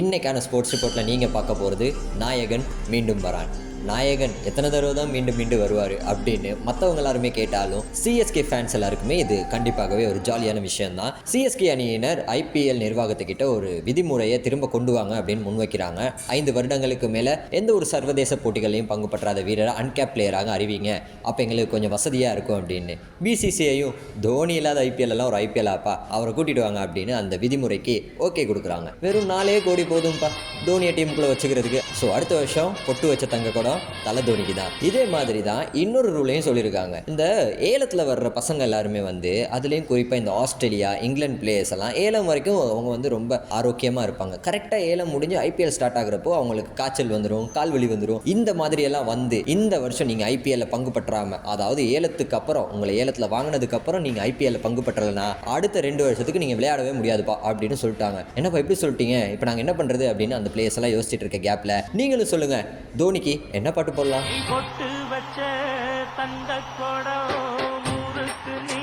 இன்னைக்கான ஸ்போர்ட்ஸ் ரிப்போர்ட்டில் நீங்கள் பார்க்க போகிறது நாயகன் மீண்டும் வரான். நாயகன் எத்தனை தடவை தான் மீண்டும் மீண்டும் வருவார் அப்படின்னு மற்றவங்க எல்லாருமே கேட்டாலும் சிஎஸ்கே ஃபேன்ஸ் எல்லாருக்குமே இது கண்டிப்பாகவே ஒரு ஜாலியான விஷயம் தான் சிஎஸ்கே அணியினர் ஐபிஎல் நிர்வாகத்துக்கிட்ட ஒரு விதிமுறையை திரும்ப கொண்டு வாங்க அப்படின்னு முன்வைக்கிறாங்க. ஐந்து வருடங்களுக்கு மேலே எந்த ஒரு சர்வதேச போட்டிகளையும் பங்கு பற்றாத வீரரை அன்கேப் பிளேயராக அறிவிங்க. அப்போ எங்களுக்கு கொஞ்சம் வசதியாக இருக்கும் அப்படின்னு. பிசிசிஐயும் தோனி இல்லாத ஐபிஎல் எல்லாம் ஒரு ஐபிஎல் ஆப்பா அவரை கூட்டிட்டு வாங்க அப்படின்னு அந்த விதிமுறைக்கு ஓகே கொடுக்குறாங்க. வெறும் நாலே கோடி போதும்ப்பா தோனியை டீமுக்குள்ளே வச்சுக்கிறதுக்கு. ஸோ அடுத்த வருஷம் பொட்டு வச்ச தங்க கூட குடம் தலை தோனிக்கு தான் இதே மாதிரி தான் இன்னொரு ரூலையும் சொல்லியிருக்காங்க. இந்த ஏலத்தில் வர்ற பசங்க எல்லாருமே வந்து அதுலேயும் குறிப்பாக இந்த ஆஸ்திரேலியா இங்கிலாந்து பிளேயர்ஸ் எல்லாம் ஏலம் வரைக்கும் அவங்க வந்து ரொம்ப ஆரோக்கியமாக இருப்பாங்க. கரெக்டாக ஏலம் முடிஞ்சு ஐபிஎல் ஸ்டார்ட் ஆகுறப்போ அவங்களுக்கு காய்ச்சல் வந்துடும் கால்வலி வந்துடும் இந்த மாதிரி எல்லாம் வந்து இந்த வருஷம் நீங்கள் ஐபிஎல்ல பங்கு பற்றாம அதாவது ஏலத்துக்கு அப்புறம் உங்களை ஏலத்தில் வாங்கினதுக்கு அப்புறம் நீங்கள் ஐபிஎல்ல பங்கு பற்றலைன்னா அடுத்த ரெண்டு வருஷத்துக்கு நீங்கள் விளையாடவே முடியாதுப்பா அப்படின்னு சொல்லிட்டாங்க. என்னப்பா எப்படி சொல்லிட்டீங்க? இப்போ நாங்கள் என்ன பண்ணுறது அப்படின்னு அந்த பிளேயர்ஸ் எல்லாம் யோசிச்சுட்டு இருக்க கேப்பில் நீங்களும் சொல்லுங்கள் தோனிக்கு என்ன பாட்டு போடலாம்? கொட்டு வச்ச தந்த கொடம் ஊருக்கு நீ